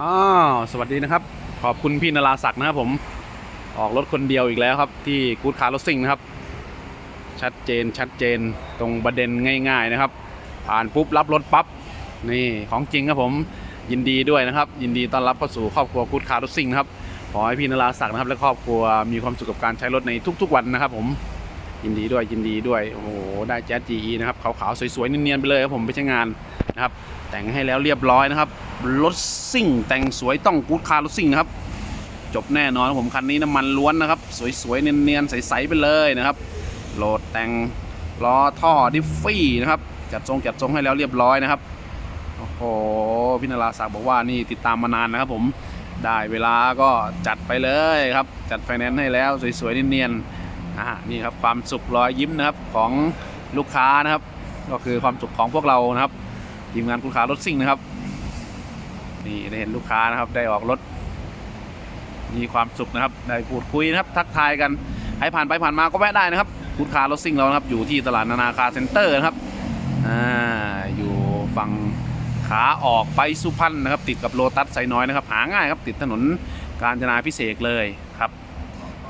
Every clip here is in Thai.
อ้าวสวัสดีนะครับ ขอบคุณพี่นราศักดิ์นะครับผมออกรถคนเดียวอีกแล้วครับ ที่กูดคาร์รถซิ่งนะครับ ชัดเจนชัดเจนตรงประเด็นง่ายๆนะครับ ผ่านปุ๊บรับรถปั๊บนี่ของจริงครับผมยินดีด้วยนะครับ ยินดีต้อนรับเข้าสู่ครอบครัวกูดคาร์รถซิ่งนะครับขอให้พี่นราศักดิ์นะครับและครอบครัวมีความสุขกับการใช้รถในทุก ๆ วันนะครับผม ยินดีด้วยยินดีด้วยโอ้โหได้แจ๊สจีนะครับขาวๆสวยๆเนียนๆไปเลยครับผมไปใช้งานนะครับแต่งให้แล้วเรียบร้อยนะครับรถซิ่งแต่งสวยต้องกู๊ดคาร์รถซิ่งนะครับจบแน่นอนครับผมคันนี้น้ำมันล้วนนะครับ สวยๆเนียนๆใสๆไปเลยนะครับโหลดแต่งล้อท่อดิฟฟี่นะครับจัดทรงจัดทรงให้แล้วเรียบร้อยนะครับโอ้โหพี่นราศักดิ์บอกว่านี่ติดตามมานานนะครับผมได้เวลาก็จัดไปเลยครับ จัดไฟแนนซ์ให้แล้วสวยๆเนียนๆ อ่านี่ครับความสุขรอยยิ้มนะครับของลูกค้านะครับ ก็คือความสุขของพวกเรานะครับทีมงานคุณค้ารถซิ่งนะครับ นี่ได้เห็นลูกค้านะครับได้ออกรถ มีความสุขนะครับได้พูดคุยนะครับ ทักทายกันใครผ่านไปผ่านมาก็แวะได้นะครับคุณค้ารถซิ่งเรานะครับ อยู่ที่ตลาดนานาคาเซ็นเตอร์นะครับอ่าอยู่ฝั่งขาออกไปสุพรรณนะครับ ติดกับโลตัสไซน้อยนะครับ หาง่ายครับ ติดถนนกาญจนาพิเศษเลยครับ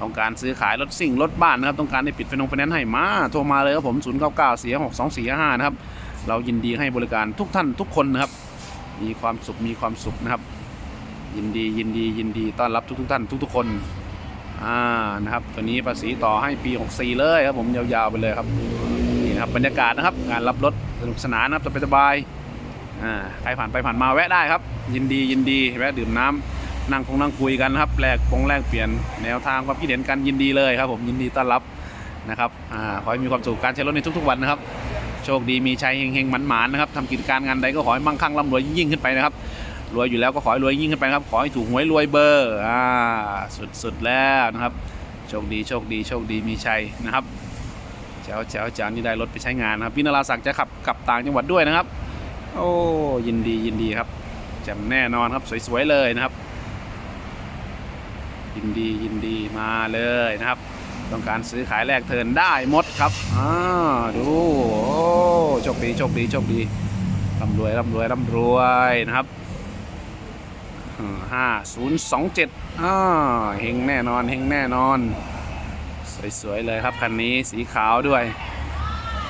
ต้องการซื้อขายรถซิ่งรถบ้านนะครับ ต้องการให้ปิดไฟนงไฟแนนซ์ให้มาโทรมาเลยครับผม0 9 9 4 6 2 4 5นะครับ เรายินดีให้บริการทุกท่านทุกคนนะครับ มีความสุขมีความสุขนะครับ ยินดียินดียินดีต้อนรับทุกทุกท่านทุกๆคนอ่านะครับตัวนี้ภาษีต่อให้ปี 64 เลยครับผมยาวๆไปเลยครับนี่นะครับบรรยากาศนะครับงานรับรถสนุกสนานนะครับสบายๆอ่าใครผ่านไปผ่านมาแวะได้ครับ ยินดียินดีแวะดื่มน้ำ นั่งคงนั่งคุยกันนะครับแลกปงแลกเปลี่ยนแนวทางความคิดเห็นกันยินดีเลยครับ ผมยินดีต้อนรับนะครับอ่าขอให้มีความสุขการใช้รถในทุกๆวันนะครับ โชคดีมีชัยเฮงๆหมันๆนะครับทำกิจการงานใดก็ขอให้มั่งคั่งร่ำรวยยิ่งขึ้นไปนะครับรวยอยู่แล้วก็ขอให้รวยยิ่งขึ้นไปครับขอให้ถูกหวยรวยเบอร์อ่าสุดๆแล้วนะครับโชคดีโชคดีโชคดีมีชัยนะครับแจ๋วแจ๋วจานนี่ได้รถไปใช้งานนะครับพี่นราศักดิ์จะขับกลับต่างจังหวัดด้วยนะครับ โอ้ยินดียินดีครับแจ่มแน่นอนครับสวยๆเลยนะครับ ยินดียินดีมาเลยนะครับ ต้องการซื้อขายแลกเทิร์นได้หมดครับอ่าดูโอ้โชคดีโชคดีโชคดีร่ำรวยร่ำรวยร่ำรวยนะครับห้าศูนย์สองเจ็ดอ่าเฮงแน่นอนเฮงแน่นอน สวยๆเลยครับคันนี้สีขาวด้วย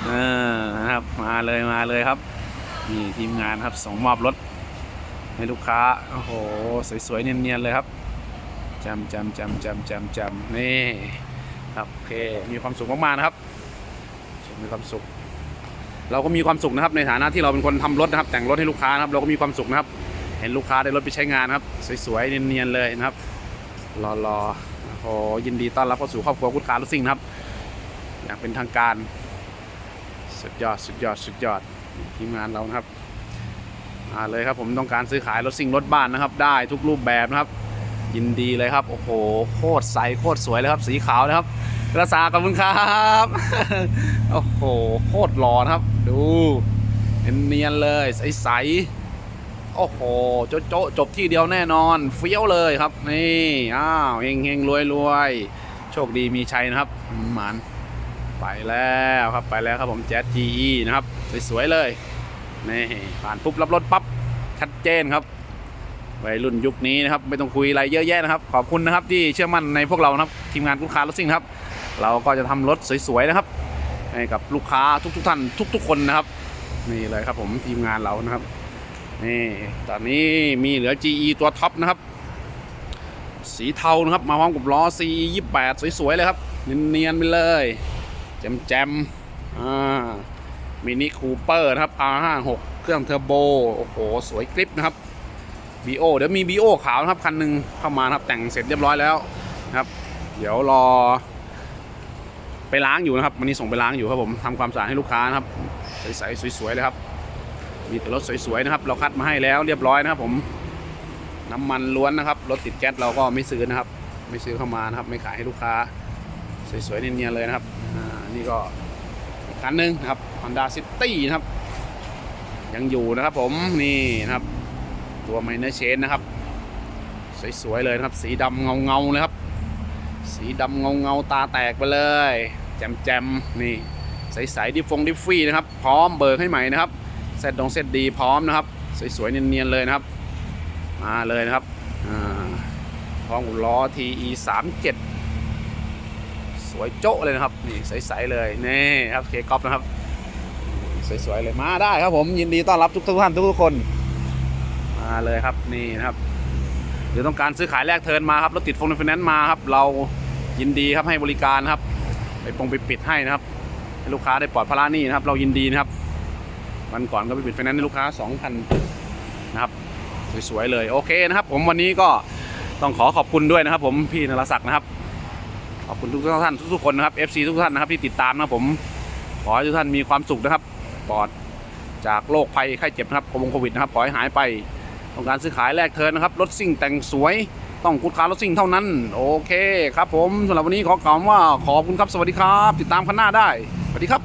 เออนะครับมาเลยมาเลยครับนี่ทีมงานครับส่งมอบรถให้ลูกค้า โอ้โห สวยๆ เนียนๆ เลยครับ จำจำจำจำจำจำนี่ครับโอเคมีความสุขมากๆนะครับมีความสุข เราก็มีความสุขนะครับ ในฐานะที่เราเป็นคนทำรถนะครับ แต่งรถให้ลูกค้านะครับ เราก็มีความสุขนะครับ เห็นลูกค้าได้รถไปใช้งานครับ สวยๆเนียนๆเลยนะครับรอๆโอ้โหยินดีต้อนรับเข้าสู่ครอบครัวคุณค้ารถซิ่งนะครับ อย่างเป็นทางการ สุดยอดสุดยอดสุดยอดทีมงานเรานะครับมาเลยครับผมต้องการซื้อขายรถซิ่งรถบ้านนะครับ ได้ทุกรูปแบบนะครับ ยินดีเลยครับ โอ้โห โคตรใสโคตรสวยเลยครับ สีขาวนะครับกระสาขอบคุณครับ โอ้โห โคตรหล่อนะครับ ดูเนียนๆเลยใสๆโอ้โห โจ๊ะโจ๊ะจบที่เดียวแน่นอน เฟี้ยวเลยครับ นี่ อ้าวเฮงเฮงรวยรวยโชคดีมีชัยนะครับหมันไปแล้วครับไปแล้วครับผมแจ๊สจีนะครับ สวยๆเลยนี่ผ่านปุ๊บรับรถปั๊บชัดเจนครับ วัยรุ่นยุคนี้นะครับไม่ต้องคุยอะไรเยอะแยะนะครับ ขอบคุณนะครับที่เชื่อมั่นในพวกเรานะครับทีมงานลูกค้ารถซิ่งครับ เราก็จะทำรถสวยๆนะครับ ให้กับลูกค้าทุกๆท่านทุก ๆ คนนะครับ นี่เลยครับผมทีมงานเรานะครับนี่ตอนนี้มีเหลือ GE ตัวท็อปนะครับ สีเทานะครับ มาพร้อมกับล้อ c 28สวยๆเลยครับเนียนๆไปเลยแจมๆอ่ามินิคูเปอร์นะครับ R56 เครื่องเทอร์โบ โอ้โห สวยกริปนะครับ บีโอเดี๋ยวมีบีโอขาวนะครับคันหนึ่งเข้ามาครับแต่งเสร็จเรียบร้อยแล้วนะครับ เดี๋ยวรอ ไปล้างอยู่นะครับวันนี้ส่งไปล้างอยู่ครับผมทำความสะอาดให้ลูกค้านะครับใสๆสวยๆเลยครับ มีแต่รถสวยๆนะครับ เราคัดมาให้แล้วเรียบร้อยนะครับ ผมน้ำมันล้วนนะครับรถติดแก๊สเราก็ไม่ซื้อนะครับ ไม่ซื้อเข้ามานะครับ ไม่ขายให้ลูกค้า สวยๆเนียนๆเลยนะครับอ่านี่ก็คันหนึ่งนะครับ Honda City นะครับ ยังอยู่นะครับผมนี่นะครับ ตัวไมเนอร์เชนนะครับ สวยๆเลยนะครับ สีดำเงาๆเลยครับ สีดำเงาๆตาแตกไปเลย แจมๆนี่ใสๆดิฟงดิฟฟี่นะครับ พร้อมเบิกให้ใหม่นะครับเซตดองเซตดีพร้อมนะครับ สวยๆเนียนๆเลยนะครับ มาเลยนะครับพร้อมล้อ TE 3 7สวยโจ๊ะเลยนะครับนี่ใสๆเลยนี่ครับเคกอฟนะครับ สวยๆเลยมาได้ครับผมยินดีต้อนรับทุกทุกท่านทุกคน มาเลยครับนี่นะครับเดี๋ยวต้องการซื้อขายแลกเทินมาครับรถติดฟงไฟแนนซ์มาครับ เรายินดีครับให้บริการครับ ไปปงไปปิดให้นะครับให้ลูกค้าได้ปลอดภาระหนี้นะครับ เรายินดีนะครับวันก่อนก็ไปปิดไฟแนนซ์ให้ลูกค้า 2,000นะครับสวยๆเลยโอเคนะครับ ผมวันนี้ก็ต้องขอขอบคุณด้วยนะครับ ผมพี่นรศักดิ์นะครับ ขอบคุณทุกท่านทุกๆคนนะครับ FC ทุกท่านนะครับที่ติดตามนะผมขอให้ทุกท่านมีความสุขนะครับปลอดจากโรคภัยไข้เจ็บนะครับโควิดนะครับขอให้หายไป ต้องการซื้อขายแลกเทินนะครับรถซิ่งแต่งสวยต้องคุณค้ารถซิ่งเท่านั้น โอเคครับผมสำหรับวันนี้ขอกล่าวว่าขอบคุณครับสวัสดีครับ ติดตามคันหน้าได้ สวัสดีครับ